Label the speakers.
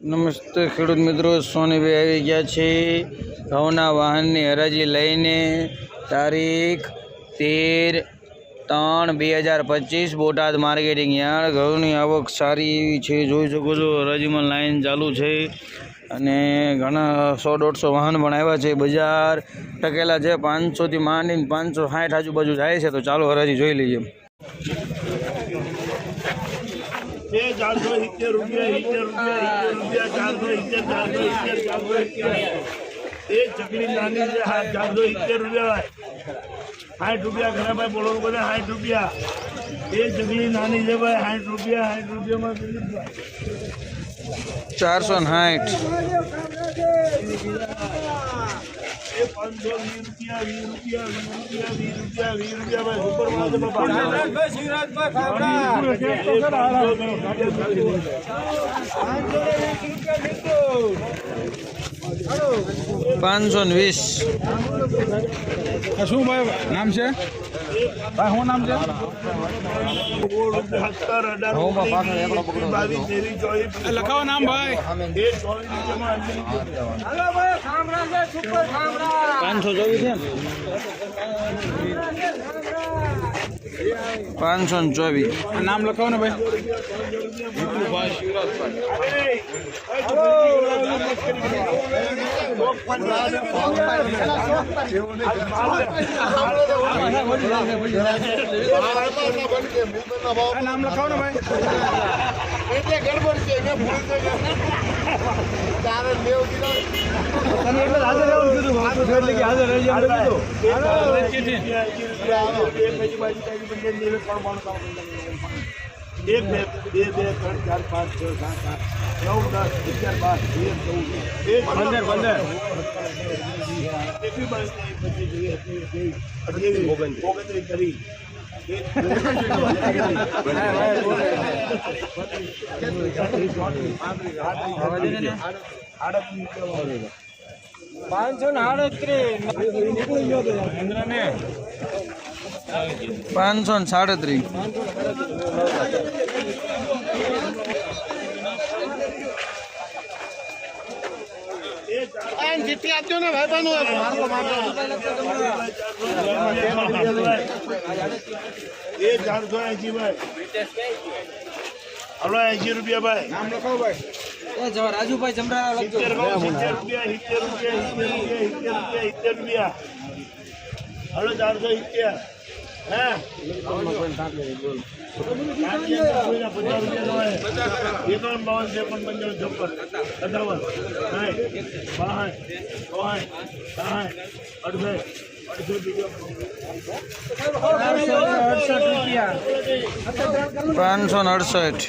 Speaker 1: નમસ્તે ખેડૂત મિત્રો, સોનીભાઈ આવી ગયા છે ઘઉંના વાહનની હરાજી લઈને તારીખ તેર ત્રણ બે હજાર પચીસ, બોટાદ માર્કેટિંગ યાર્ડ. ઘઉંની આવક સારી એવી છે, જોઈ શકો છો, હરાજીમાં લાઈન ચાલુ છે અને ઘણા સો દોઢસો વાહન પણ આવ્યા છે. બજાર ટકેલા છે, પાંચસોથી માંડીને પાંચસો સાઠ આજુબાજુ જાય છે, તો ચાલો હરાજી જોઈ લઈએ.
Speaker 2: બે ચારસો સિત્તેર રૂપિયા સિત્તેર રૂપિયા રૂપિયા, ચારસો સિત્તેર ચારસો સિત્તેર, ચારસો એ ચકલી નાની છે ચારસો સિત્તેર રૂપિયા સાઠ રૂપિયા ઘણા ભાઈ, બોલો બધા સાઠ રૂપિયા. એ ચકલી નાની છે ભાઈ સાઠ રૂપિયા સાઠ રૂપિયામાં દિલીપભાઈ
Speaker 1: ચારસો સાઠ.
Speaker 2: પાંચસો વીસ રૂપિયા વીસ રૂપિયા વીસ રૂપિયા વીસ રૂપિયા ભાઈ સુપર માલ છે બાપા.
Speaker 1: પાંચસો ને વીસ.
Speaker 3: શું ભાઈ નામ છે? ભાઈ શું નામ છે? લખાવો નામ ભાઈ.
Speaker 1: પાંચસો ચોવીસ છે પાંચસો ને ચોવીસ.
Speaker 3: નામ લખાવો ને ભાઈ. નામ લખાવો ને ભાઈ તમે એટલે હાજર રહેવાનું કીધું વાતો એટલે કે હાજર રહેજો એમ કીધું
Speaker 2: એક બે બે બે ત્રણ ચાર પાંચ છ સાત આઠ નવ દસ અગિયાર બાર તેર ચૌદ એક
Speaker 3: પંદર પંદર.
Speaker 2: એકવી પચીસ છવ્વીસ સત્યાવીસ અઠ્યાવીસ ઓગણત્રીસ.
Speaker 3: પાંચસો ને આડત્રીસ.
Speaker 1: પાંચસો ને સાડત્રીસ.
Speaker 2: એ ચારસો એસી ભાઈ. હલો એસી રૂપિયા ભાઈ.
Speaker 3: નામ ભાઈ.
Speaker 1: રાજુભાઈ જમરા
Speaker 2: સિત્તેર સિત્તેર રૂપિયા સિત્તેર રૂપિયા સિત્તેર રૂપિયા સિત્તેર રૂપિયા સિત્તેર રૂપિયા. હલો ચારસો સિત્તેર. એકાવન બાવન ત્રેપન પંચાવન છપ્પન સત્તાવન સાઠ બાસઠ ચોસઠ સાઠ અડસઠ
Speaker 1: પાંચસો અડસઠ.